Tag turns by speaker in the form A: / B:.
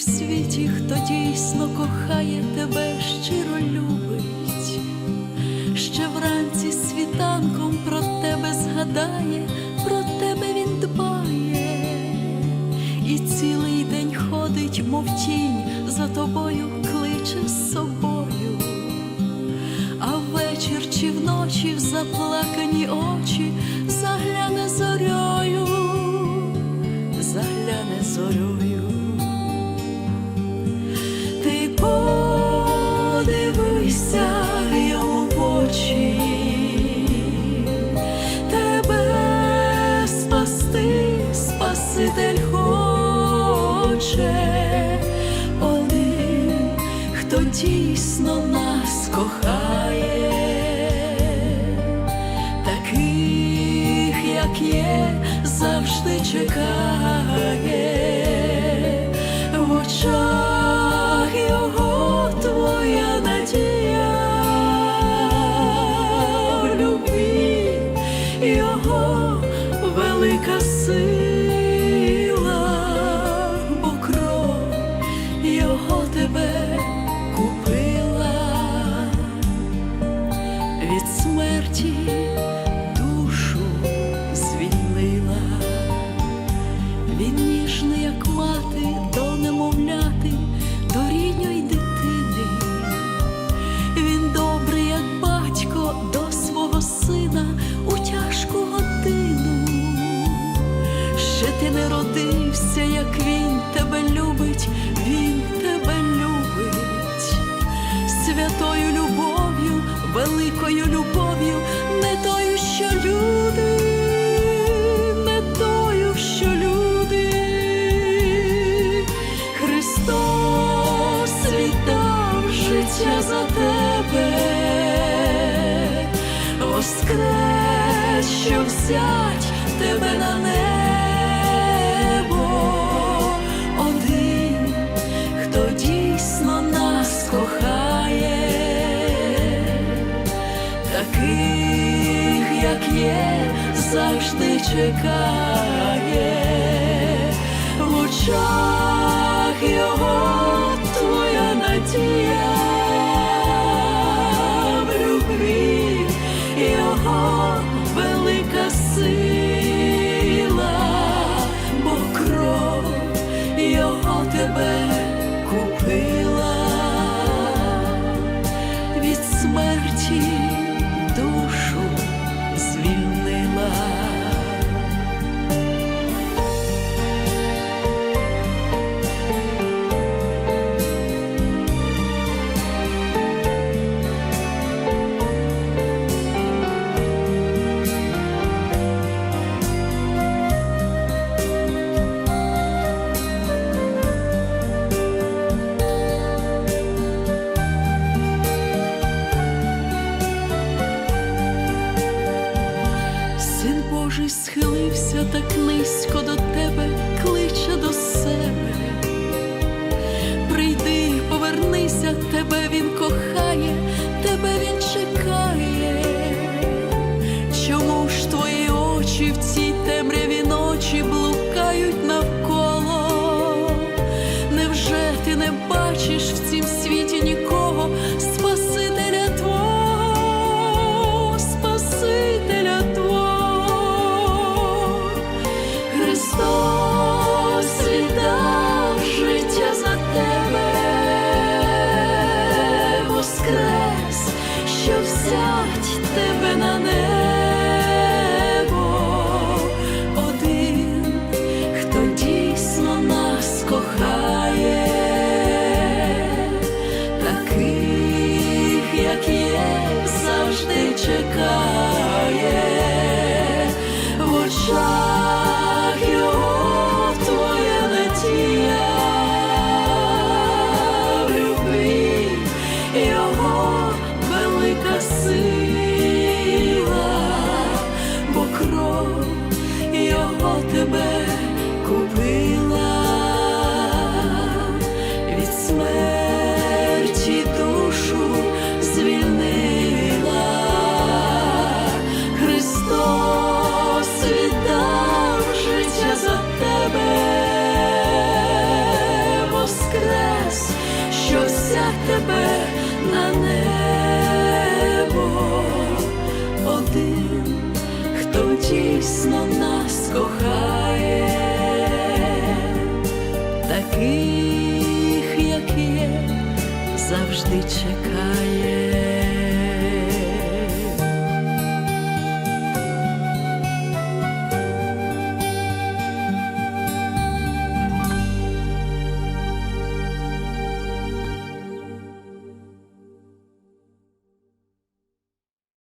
A: очі, хто дійсно кохає тебе, щиро любить, ще вранці світанком про тебе згадає, про тебе він дбає, і цілий день ходить, мов тінь, за тобою кличе з собою, а ввечір чи вночі в заплакані очі загляне зорьою, загляне зорьою. Подивися в очі, тебе спасти, Спаситель хоче, один, хто дійсно нас кохає, таких, як є, завжди чекає ти не родився, як він тебе любить, він тебе любить святою любов'ю, великою любов'ю, не тою, що люди, не тою, що люди. Христос віддав життя за тебе, воскрес, що взять тебе на небо, як є, завжди чекає. В очах його твоя надія, схилився так низько до тебе, кличе до себе. Прийди, повернися, тебе він кохає, тебе він чекає. Чому ж твої очі в цій темряві ночі блукають навколо? Невже ти не бачиш в цім світі нікого, що взять тебе на небо, тебе купила від смерті душу звільнила, Христос віддав життя за тебе, воскрес, що взяв тебе на небо один дійсно нас кохає, таких, як є, завжди чекає.